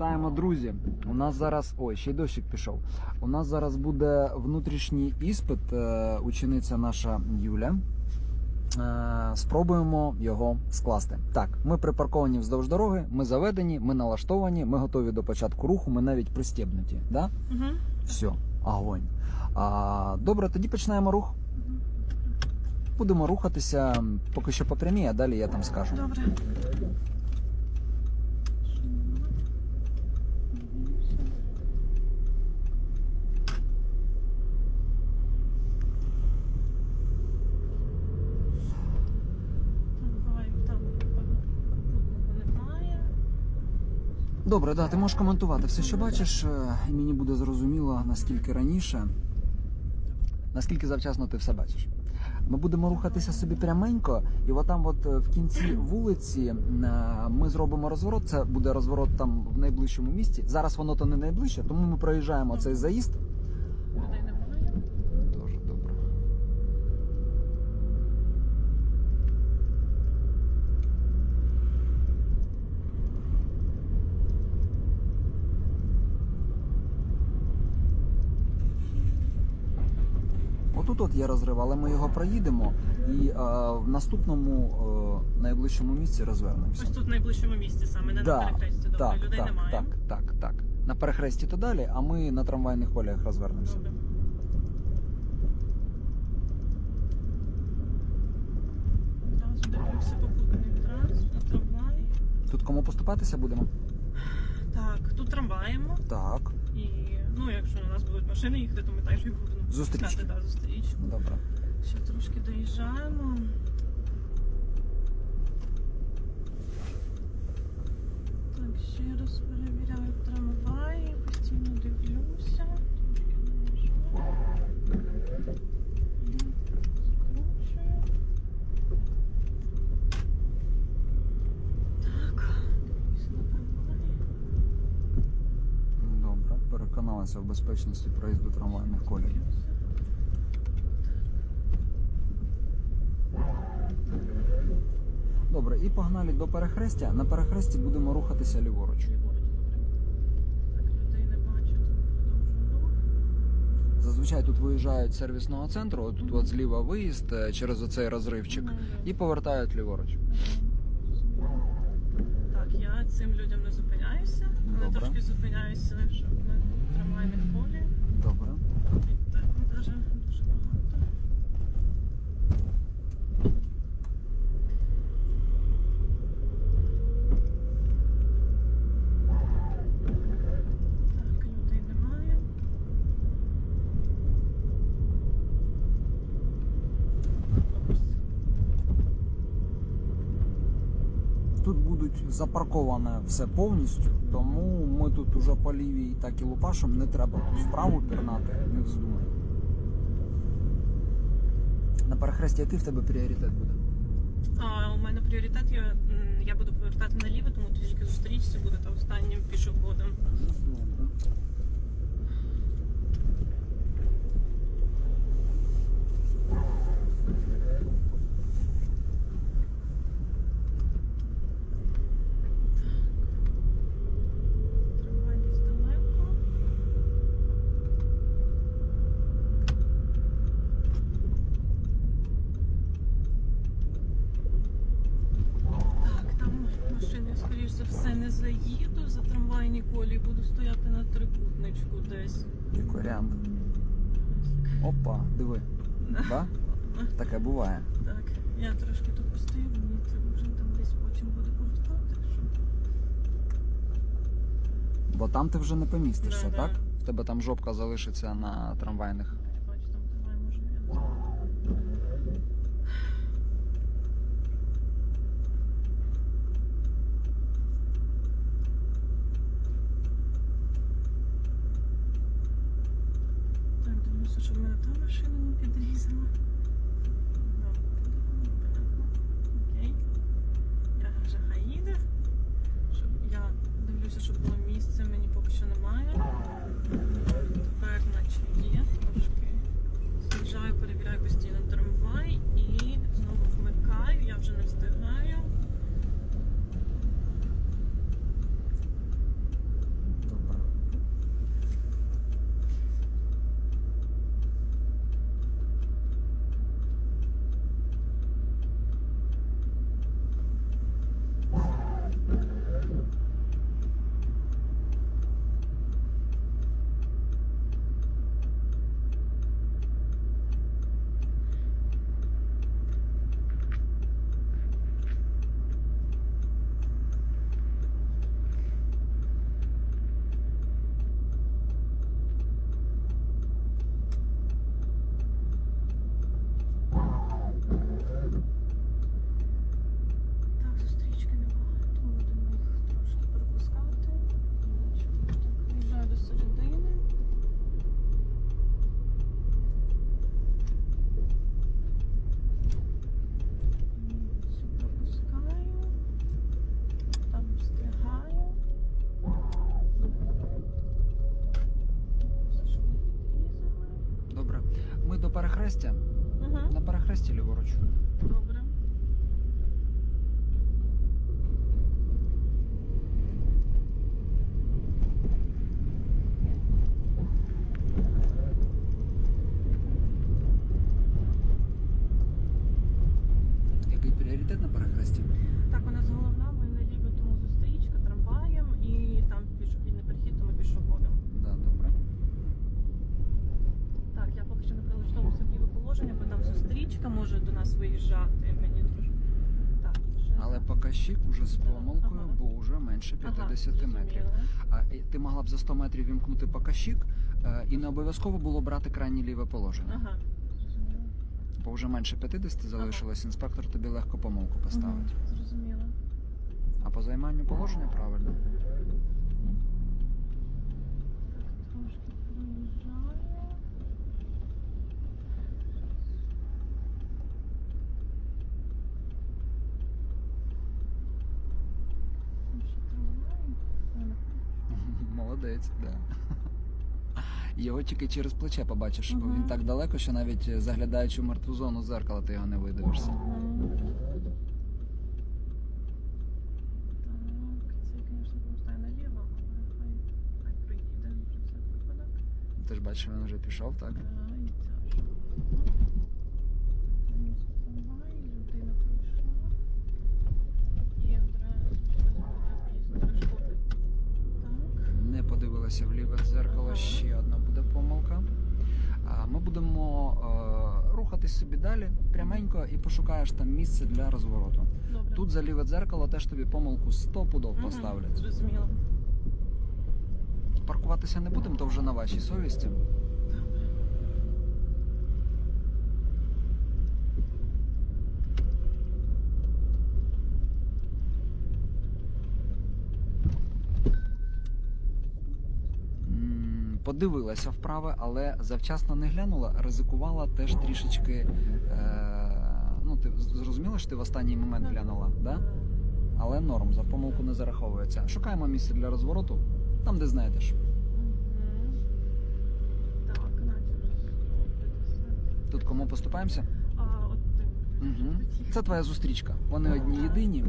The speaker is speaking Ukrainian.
Вітаємо, друзі. У нас зараз. Ой, ще й дощик пішов. У нас зараз буде внутрішній іспит. е, Учениця наша Юля. Е, Спробуємо його скласти. Так, ми припарковані вздовж дороги, ми заведені, ми налаштовані, ми готові до початку руху, ми навіть пристебнуті. Да? Угу. Все, огонь. А, добре, тоді починаємо рух. Будемо рухатися поки що по прямій, а далі я там скажу. Добре. Давай, там попутного немає. Добре, да, ти можеш коментувати все, що бачиш, е, і мені буде зрозуміло, наскільки раніше, наскільки завчасно ти все бачиш. Ми будемо рухатися собі пряменько, і отам, от е, в кінці вулиці, е, ми зробимо розворот. Це буде розворот там в найближчому місці. Зараз воно то не найближче, тому ми проїжджаємо цей заїзд. Отут от є розрив, але ми його проїдемо і е, в наступному е, найближчому місці розвернемося. Ось тут в найближчому місці саме, не Да, на перехресті. Добре, Так, людей так, немає. так, так, так. На перехресті то далі, а ми на трамвайних коліях розвернемося. Добре. Дивлюся попутний транспорт, трамвай. Тут кому поступатися будемо? Так, тут трамваємо. Так. Ну, якщо у нас будуть машини їхати, то ми так їх будемо. Зустрічки. Да, зустрічку. Добре. Ще трошки доїжджаємо. Так, ще раз перевіряю трамваї, постійно дивлюся. Трошки Закручую. Так, дивлюся на трамваї. Добре. Переконалася в безпечності проїзду трамвайних колій. Добре, і погнали до перехрестя. На перехресті будемо рухатися ліворуч. Не. Зазвичай тут виїжджають з сервісного центру, тут от зліва виїзд е, через оцей розривчик, і повертають ліворуч. Так, я цим людям не зупиняюся, але Добре. трошки зупиняюся, щоб на трамвайних полі. Добре. Дуже багато. Так, людей немає. Ось. Тут будуть запарковане все повністю, тому ми тут уже по лівій так і лупашем не треба тут вправо пірнати, не вздумай. На перехресті який в тебе пріоритет буде? А у мене пріоритет, я, я буду повертати наліво, тому трішки зустрічся буде та останнім пішоходом. Трамвай десь далеко. Так, там машини, скоріш за все, не заїду за колії, буду стояти на трикутничку десь. Варіант. Опа, диви. Да? Таке буває. Так, я трошки тут постою, мені треба вже там десь потім буде повертати. Бо там ти вже не помістишся, Да-да. так? В тебе там жопка залишиться на трамвайних. Я бачу, там трамвай може я не знаю. Так, дивлюся, щоб мене та машина не підрізала. Добре, понятно. Окей. Я вже хай їде. Щоб я дивлюся, щоб було місце, мені поки що немає. Тепер наче є трошки. З'їжджаю, перевіряю постійно трамвай і знову вмикаю, я вже не встигаю. Перехрестя. Угу. На перехресті ліворуч. Добре. Який пріоритет на перехресті? Так, у нас головна, ми наліво тому зустрічка трамваєм і там пішохідний перехід, тому пішоходом. Да, добре. Так, я поки що не прилаштовую собі положення, бо там зустрічка може до нас виїжджати. Мені трошки. Так, вже. Але показчик уже з помилкою, ага. бо вже менше 50 Ага, метрів. А ти могла б за 100 метрів вімкнути показчик е, і не обов'язково було брати крайнє ліве положення. Ага. Бо вже менше 50 залишилось, інспектор тобі легко помилку поставить. Мгм, Зрозуміла. А по займанню положення правильно. Трошки проїжджаю. Там ще трамвай. Я не Молодець, да. Його тільки через плече побачиш, бо він так далеко, що навіть е, заглядаючи в мертву зону зеркала, ти його не видивишся. Випадок. Ти ж бачиш, він вже пішов, так? Так, і ця вже. Там трамвай, людина пройшла. І одразу щось буде поїзд перешкоди. Так. Не подивилася в ліве дзеркало, Ага. ще одна буде помилка. А Ми будемо е, рухатись собі далі пряменько і пошукаєш там місце для розвороту. Добре. Тут за ліве дзеркало теж тобі помилку 100 пудов угу, поставлять. Зрозуміло. Паркуватися не будемо, то вже на вашій совісті. Добре. М, Подивилася вправо, але завчасно не глянула, ризикувала теж трішечки. Е, ну, ти зрозуміла, що ти в останній момент глянула, да? але норм, за помилку не зараховується. Шукаємо місце для розвороту, там, де знайдеш. Мгм. Так, наче вже 150. Тут кому поступаємося? Угу. Це твоя зустрічка. Вони одні єдині.